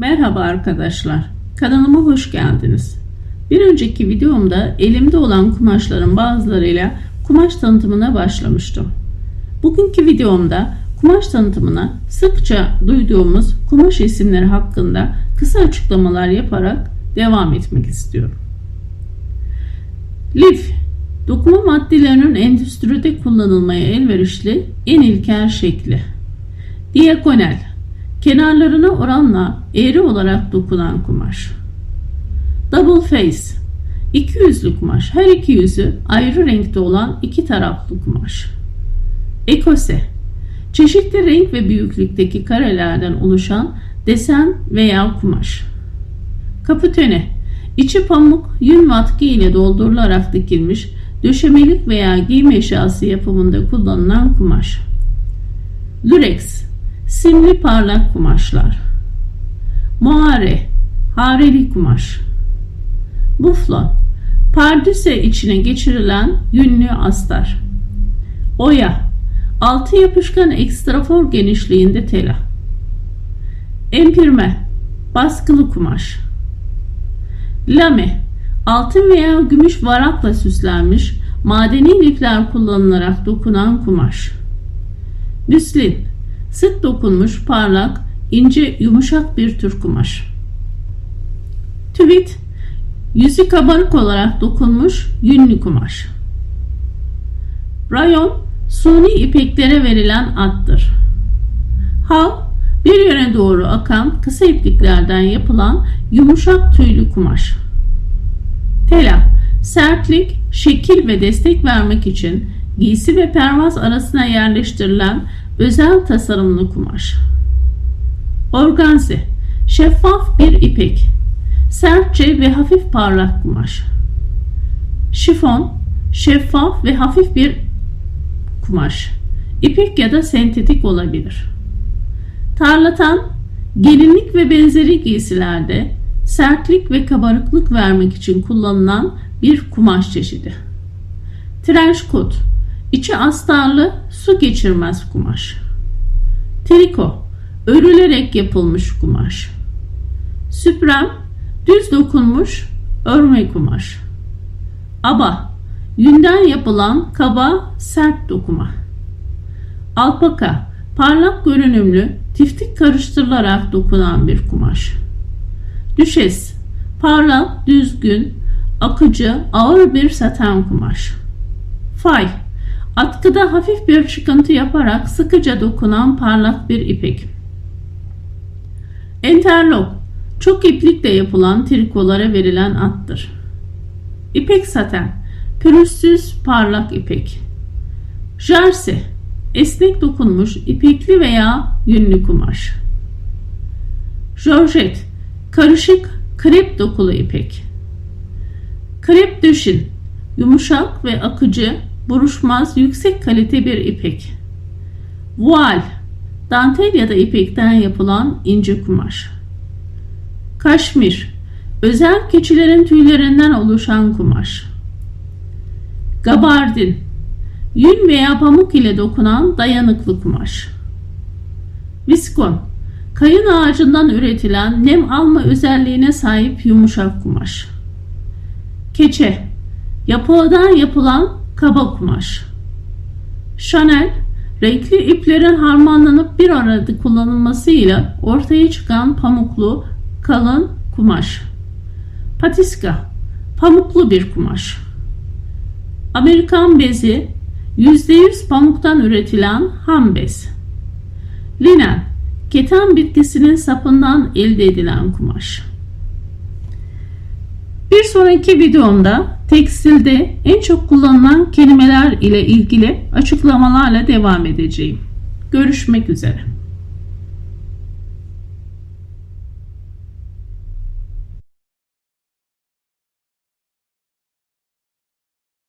Merhaba arkadaşlar. Kanalıma hoş geldiniz. Bir önceki videomda elimde olan kumaşların bazılarıyla kumaş tanıtımına başlamıştım. Bugünkü videomda kumaş tanıtımına sıkça duyduğumuz kumaş isimleri hakkında kısa açıklamalar yaparak devam etmek istiyorum. Lif, dokuma maddelerinin endüstride kullanılmaya elverişli en ilkel şekli. Diagonal, kenarlarına oranla eğri olarak dokunan kumaş. Double face, iki yüzlü kumaş, her iki yüzü ayrı renkte olan iki taraflı kumaş. Ekose, çeşitli renk ve büyüklükteki karelerden oluşan desen veya kumaş. Kaputene, içi pamuk yün vatki ile doldurularak dikilmiş döşemelik veya giyim eşyası yapımında kullanılan kumaş. Lurex, simli parlak kumaşlar. Moire, hareli kumaş. Buflon, pardüse içine geçirilen yünlü astar. Oya, altı yapışkan ekstrafor genişliğinde tela. Empirme, baskılı kumaş. Lame, altın veya gümüş varakla süslenmiş madeni lifler kullanılarak dokunan kumaş. Müslin, sık dokunmuş, parlak, ince, yumuşak bir tür kumaş. Tüvit, yüzü kabarık olarak dokunmuş, yünlü kumaş. Rayon, suni ipeklere verilen attır. Hal, bir yöne doğru akan kısa ipliklerden yapılan yumuşak tüylü kumaş. Tela, sertlik, şekil ve destek vermek için giysi ve pervaz arasına yerleştirilen özel tasarımlı kumaş. Organze, şeffaf bir ipek, sertçe ve hafif parlak kumaş. Şifon, şeffaf ve hafif bir kumaş. İpek ya da sentetik olabilir. Tarlatan, gelinlik ve benzeri giysilerde sertlik ve kabarıklık vermek için kullanılan bir kumaş çeşidi. Trench coat, içi astarlı, su geçirmez kumaş. Triko, örülerek yapılmış kumaş. Süprem, düz dokunmuş, örme kumaş. Aba, yünden yapılan kaba, sert dokuma. Alpaka, parlak görünümlü, tiftik karıştırılarak dokunan bir kumaş. Düşes, parlak, düzgün, akıcı, ağır bir saten kumaş. Fay, atkıda hafif bir çıkıntı yaparak sıkıca dokunan parlak bir ipek. Interlock, çok iplikle yapılan trikolara verilen attır. İpek saten, pürüzsüz parlak ipek. Jarse, esnek dokunmuş ipekli veya yünlü kumaş. Georgette, karışık krep dokulu ipek. Krep döşin, yumuşak ve akıcı, buruşmaz, yüksek kalite bir ipek. Voal, dantel ya da ipekten yapılan ince kumaş. Kaşmir, özel keçilerin tüylerinden oluşan kumaş. Gabardin, yün veya pamuk ile dokunan dayanıklı kumaş. Viskon, kayın ağacından üretilen nem alma özelliğine sahip yumuşak kumaş. Keçe, yapıdan yapılan kaba kumaş. Chanel, renkli iplerin harmanlanıp bir arada kullanılmasıyla ortaya çıkan pamuklu, kalın kumaş. Patiska, pamuklu bir kumaş. Amerikan bezi, %100 pamuktan üretilen ham bez. Linen, keten bitkisinin sapından elde edilen kumaş. Bir sonraki videomda tekstilde en çok kullanılan kelimeler ile ilgili açıklamalarla devam edeceğim. Görüşmek üzere.